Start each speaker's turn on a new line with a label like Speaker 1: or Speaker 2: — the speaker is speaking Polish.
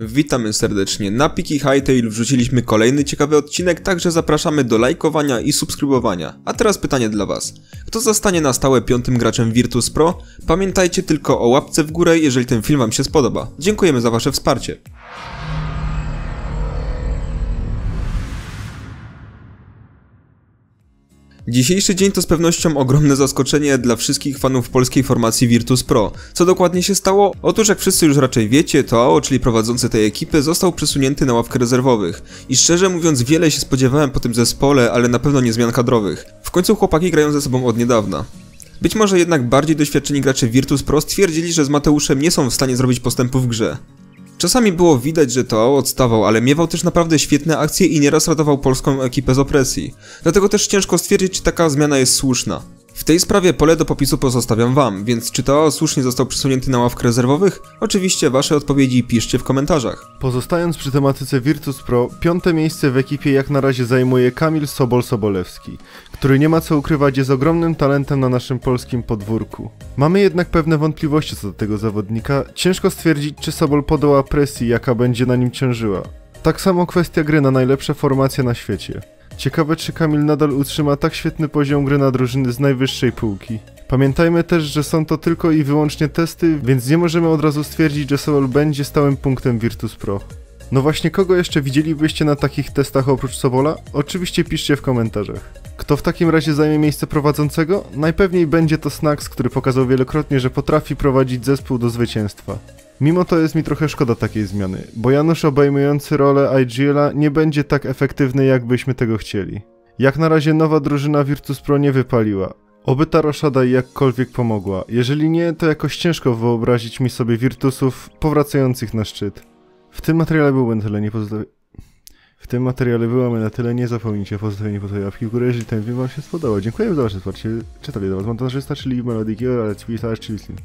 Speaker 1: Witamy serdecznie. Na Piki Hightail wrzuciliśmy kolejny ciekawy odcinek, także zapraszamy do lajkowania i subskrybowania. A teraz pytanie dla Was. Kto zostanie na stałe piątym graczem Virtus Pro? Pamiętajcie tylko o łapce w górę, jeżeli ten film Wam się spodoba. Dziękujemy za Wasze wsparcie. Dzisiejszy dzień to z pewnością ogromne zaskoczenie dla wszystkich fanów polskiej formacji Virtus Pro. Co dokładnie się stało? Otóż jak wszyscy już raczej wiecie, to AO, czyli prowadzący tej ekipy, został przesunięty na ławkę rezerwowych. I szczerze mówiąc wiele się spodziewałem po tym zespole, ale na pewno nie zmian kadrowych. W końcu chłopaki grają ze sobą od niedawna. Być może jednak bardziej doświadczeni gracze Virtus Pro stwierdzili, że z Mateuszem nie są w stanie zrobić postępu w grze. Czasami było widać, że to odstawał, ale miewał też naprawdę świetne akcje i nieraz ratował polską ekipę z opresji. Dlatego też ciężko stwierdzić, czy taka zmiana jest słuszna. W tej sprawie pole do popisu pozostawiam wam, więc czy to AO słusznie został przesunięty na ławkę rezerwowych? Oczywiście wasze odpowiedzi piszcie w komentarzach.
Speaker 2: Pozostając przy tematyce Virtus Pro, piąte miejsce w ekipie jak na razie zajmuje Kamil Sobol-Sobolewski, który nie ma co ukrywać jest ogromnym talentem na naszym polskim podwórku. Mamy jednak pewne wątpliwości co do tego zawodnika, ciężko stwierdzić czy Sobol podoła presji jaka będzie na nim ciążyła. Tak samo kwestia gry na najlepsze formacje na świecie. Ciekawe czy Kamil nadal utrzyma tak świetny poziom gry na drużyny z najwyższej półki. Pamiętajmy też, że są to tylko i wyłącznie testy, więc nie możemy od razu stwierdzić, że Sobol będzie stałym punktem Virtus Pro. No właśnie, kogo jeszcze widzielibyście na takich testach oprócz Sobola? Oczywiście piszcie w komentarzach. Kto w takim razie zajmie miejsce prowadzącego? Najpewniej będzie to Snax, który pokazał wielokrotnie, że potrafi prowadzić zespół do zwycięstwa. Mimo to jest mi trochę szkoda takiej zmiany, bo Janusz obejmujący rolę IGL-a nie będzie tak efektywny, jakbyśmy tego chcieli. Jak na razie nowa drużyna Virtus Pro nie wypaliła. Oby ta roszada jakkolwiek pomogła. Jeżeli nie, to jakoś ciężko wyobrazić mi sobie Virtusów powracających na szczyt. W tym materiale na tyle, nie pozostawi... W tym materiale byłamy na tyle, nie zapomnijcie o pozostawieniu po łapki w górę, jeżeli ten film wam się spodobał. Dziękuję za wasze wsparcie. Czytali do was montażysta, czyli Melodiki oraz Pisarz, czyli Slim.